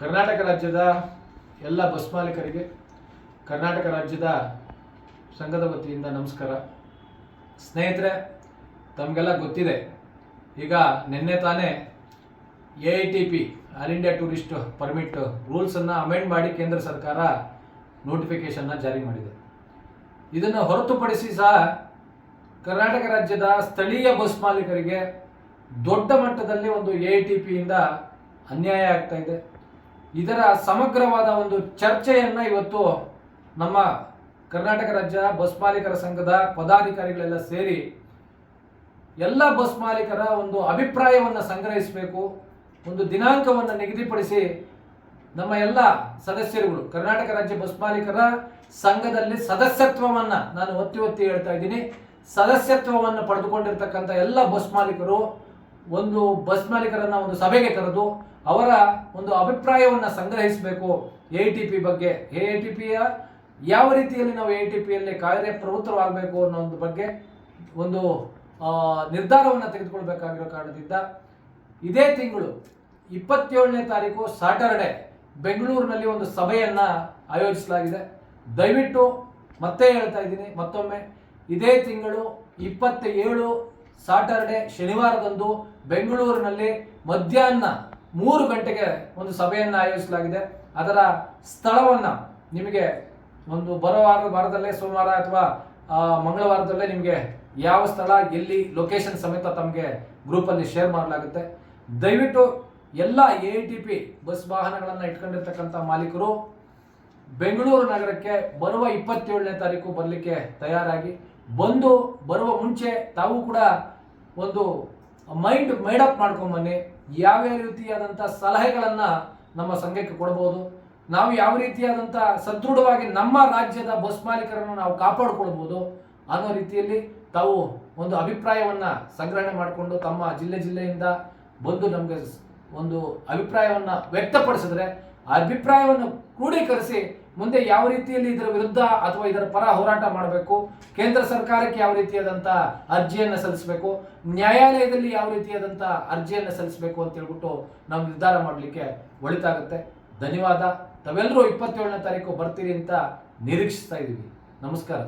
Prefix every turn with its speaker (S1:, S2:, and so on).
S1: ಕರ್ನಾಟಕ ರಾಜ್ಯದ ಎಲ್ಲ ಬಸ್ ಮಾಲೀಕರಿಗೆ ಕರ್ನಾಟಕ ರಾಜ್ಯದ ಸಂಘದ ವತಿಯಿಂದ ನಮಸ್ಕಾರ. ಸ್ನೇಹಿತರೆ, ತಮಗೆಲ್ಲ ಗೊತ್ತಿದೆ, ಈಗ ನಿನ್ನೆ ತಾನೇ A I T P all India tourist permit ರೂಲ್ಸನ್ನು amend ಮಾಡಿ ಕೇಂದ್ರ ಸರ್ಕಾರ ನೋಟಿಫಿಕೇಶನ್ನ ಜಾರಿ ಮಾಡಿದೆ. ಇದನ್ನು ಹೊರತುಪಡಿಸಿ ಸಹ ಕರ್ನಾಟಕ ರಾಜ್ಯದ ಸ್ಥಳೀಯ ಬಸ್ ಮಾಲೀಕರಿಗೆ ದೊಡ್ಡ ಮಟ್ಟದಲ್ಲಿ ಒಂದು ಎ ಐ ಟಿ ಪಿಯಿಂದ ಅನ್ಯಾಯ ಆಗ್ತಾ ಇದೆ. ಇದರ ಸಮಗ್ರವಾದ ಒಂದು ಚರ್ಚೆಯನ್ನು ಇವತ್ತು ನಮ್ಮ ಕರ್ನಾಟಕ ರಾಜ್ಯ ಬಸ್ ಮಾಲೀಕರ ಸಂಘದ ಪದಾಧಿಕಾರಿಗಳೆಲ್ಲ ಸೇರಿ ಎಲ್ಲ ಬಸ್ ಮಾಲೀಕರ ಒಂದು ಅಭಿಪ್ರಾಯವನ್ನು ಸಂಗ್ರಹಿಸಬೇಕು, ಒಂದು ದಿನಾಂಕವನ್ನು ನಿಗದಿಪಡಿಸಿ ನಮ್ಮ ಎಲ್ಲ ಸದಸ್ಯರುಗಳು, ಕರ್ನಾಟಕ ರಾಜ್ಯ ಬಸ್ ಮಾಲೀಕರ ಸಂಘದಲ್ಲಿ ಸದಸ್ಯತ್ವವನ್ನು ನಾನು ಒತ್ತಿ ಒತ್ತಿ ಹೇಳ್ತಾ ಇದ್ದೀನಿ. ಸದಸ್ಯತ್ವವನ್ನು ಪಡೆದುಕೊಂಡಿರ್ತಕ್ಕಂಥ ಎಲ್ಲ ಬಸ್ ಮಾಲೀಕರು ಒಂದು ಬಸ್ ಮಾಲೀಕರನ್ನ ಒಂದು ಸಭೆಗೆ ಕರೆದು ಅವರ ಒಂದು ಅಭಿಪ್ರಾಯವನ್ನು ಸಂಗ್ರಹಿಸಬೇಕು ಎ ಟಿ ಪಿ ಬಗ್ಗೆ. ಎ ಟಿ ಪಿಯ ಯಾವ ರೀತಿಯಲ್ಲಿ ನಾವು ಎ ಟಿ ಪಿಯಲ್ಲಿ ಕಾರ್ಯಪ್ರವೃತ್ತರಾಗಬೇಕು ಅನ್ನೋ ಒಂದು ಬಗ್ಗೆ ಒಂದು ನಿರ್ಧಾರವನ್ನು ತೆಗೆದುಕೊಳ್ಬೇಕಾಗಿರೋ ಕಾರಣದಿಂದ ಇದೇ ತಿಂಗಳು ಇಪ್ಪತ್ತೇಳನೇ ತಾರೀಕು ಸಾಟರ್ಡೆ ಬೆಂಗಳೂರಿನಲ್ಲಿ ಒಂದು ಸಭೆಯನ್ನ ಆಯೋಜಿಸಲಾಗಿದೆ. ದಯವಿಟ್ಟು ಮತ್ತೆ ಹೇಳ್ತಾ ಇದ್ದೀನಿ ಮತ್ತೊಮ್ಮೆ. ಇದೇ ತಿಂಗಳು ಇಪ್ಪತ್ತ ಏಳು ಸಾಟರ್ಡೆ ಶನಿವಾರದಂದು ಬೆಂಗಳೂರಿನಲ್ಲಿ ಮಧ್ಯಾಹ್ನ ಮೂರು ಗಂಟೆಗೆ ಒಂದು ಸಭೆಯನ್ನು ಆಯೋಜಿಸಲಾಗಿದೆ. ಅದರ ಸ್ಥಳವನ್ನು ನಿಮಗೆ ಒಂದು ಬರೋ ವಾರ ವಾರದಲ್ಲೇ, ಸೋಮವಾರ ಅಥವಾ ಮಂಗಳವಾರದಲ್ಲೇ ನಿಮಗೆ ಯಾವ ಸ್ಥಳ, ಎಲ್ಲಿ ಲೊಕೇಶನ್ ಸಮೇತ ತಮಗೆ ಗ್ರೂಪಲ್ಲಿ ಶೇರ್ ಮಾಡಲಾಗುತ್ತೆ. ದಯವಿಟ್ಟು ಎಲ್ಲ ಎ ಟಿ ಪಿ ಬಸ್ ವಾಹನಗಳನ್ನು ಇಟ್ಕೊಂಡಿರ್ತಕ್ಕಂಥ ಮಾಲೀಕರು ಬೆಂಗಳೂರು ನಗರಕ್ಕೆ ಬರುವ ಇಪ್ಪತ್ತೇಳನೇ ತಾರೀಕು ಬರಲಿಕ್ಕೆ ತಯಾರಾಗಿ. ಬಂದು ಬರುವ ಮುಂಚೆ ತಾವು ಕೂಡ ಒಂದು ಮೈಂಡ್ ಮೇಡಪ್ ಮಾಡ್ಕೊಂಬನ್ನಿ ಯಾವ್ಯಾವ ರೀತಿಯಾದಂಥ ಸಲಹೆಗಳನ್ನು ನಮ್ಮ ಸಂಘಕ್ಕೆ ಕೊಡ್ಬೋದು. ನಾವು ಯಾವ ರೀತಿಯಾದಂಥ ಸದೃಢವಾಗಿ ನಮ್ಮ ರಾಜ್ಯದ ಬಸ್ ಮಾಲೀಕರನ್ನು ನಾವು ಕಾಪಾಡಿಕೊಳ್ಬೋದು ಅನ್ನೋ ರೀತಿಯಲ್ಲಿ ತಾವು ಒಂದು ಅಭಿಪ್ರಾಯವನ್ನು ಸಂಗ್ರಹಣೆ ಮಾಡಿಕೊಂಡು ತಮ್ಮ ಜಿಲ್ಲೆ ಜಿಲ್ಲೆಯಿಂದ ಬಂದು ನಮಗೆ ಒಂದು ಅಭಿಪ್ರಾಯವನ್ನು ವ್ಯಕ್ತಪಡಿಸಿದ್ರೆ ಅಭಿಪ್ರಾಯವನ್ನು ಕ್ರೋಢೀಕರಿಸಿ ಮುಂದೆ ಯಾವ ರೀತಿಯಲ್ಲಿ ಇದರ ವಿರುದ್ಧ ಅಥವಾ ಇದರ ಪರ ಹೋರಾಟ ಮಾಡಬೇಕು, ಕೇಂದ್ರ ಸರ್ಕಾರಕ್ಕೆ ಯಾವ ರೀತಿಯಾದಂಥ ಅರ್ಜಿಯನ್ನು ಸಲ್ಲಿಸಬೇಕು, ನ್ಯಾಯಾಲಯದಲ್ಲಿ ಯಾವ ರೀತಿಯಾದಂಥ ಅರ್ಜಿಯನ್ನು ಸಲ್ಲಿಸಬೇಕು ಅಂತ ಹೇಳ್ಬಿಟ್ಟು ನಾವು ನಿರ್ಧಾರ ಮಾಡಲಿಕ್ಕೆ ಒಳಿತಾಗುತ್ತೆ. ಧನ್ಯವಾದ. ತಾವೆಲ್ಲರೂ ಇಪ್ಪತ್ತೇಳನೇ ತಾರೀಕು ಬರ್ತೀರಿ ಅಂತ ನಿರೀಕ್ಷಿಸ್ತಾ ಇದ್ದೀವಿ. ನಮಸ್ಕಾರ.